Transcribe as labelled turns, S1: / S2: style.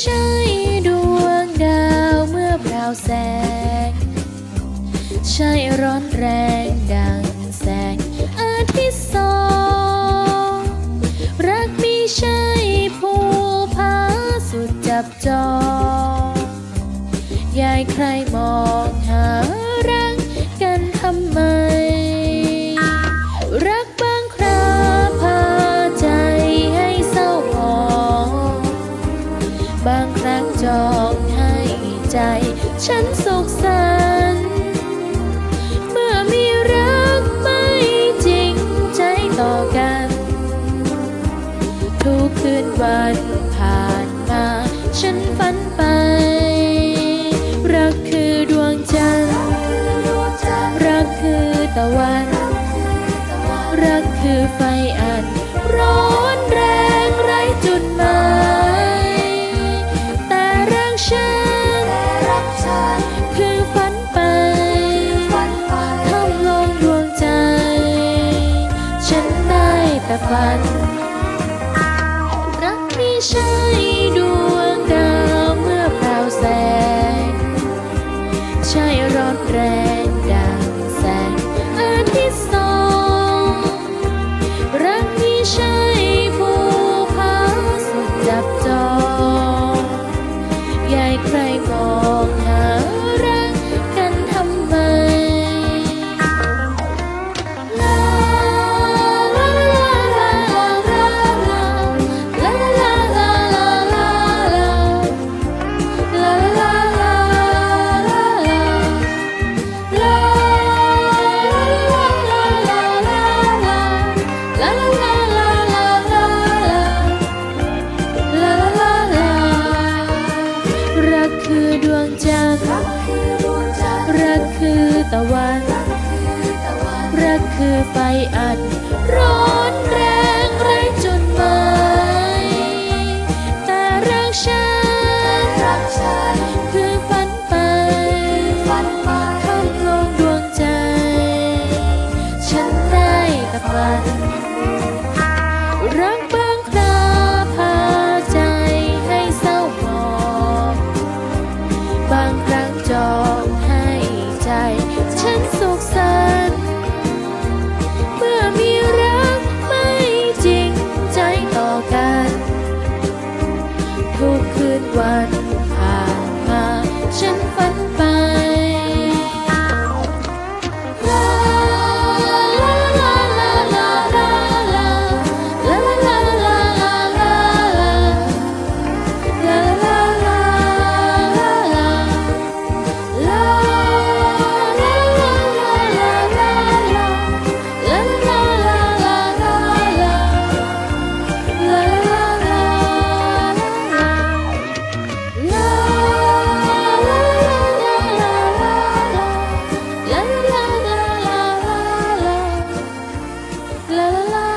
S1: ใช่ดวงดาวเมื่อเปล่าแสง ใช่ร้อนแรงดังแสงอาทิตย์ส่องรักมีใช่ภูผาสุดจับจองยายใครมอง บางครั้งจองให้ใจ ฉันสุขสันต์เมื่อมีรักไม่จริงใจต่อกัน ทุกคืนวันผ่านมา ฉันฝันไป รักคือดวงจันทร์รักคือตะวัน รักคือไฟอันร้อน Bye. ตะวัน รักคือไฟอัดร้อน la la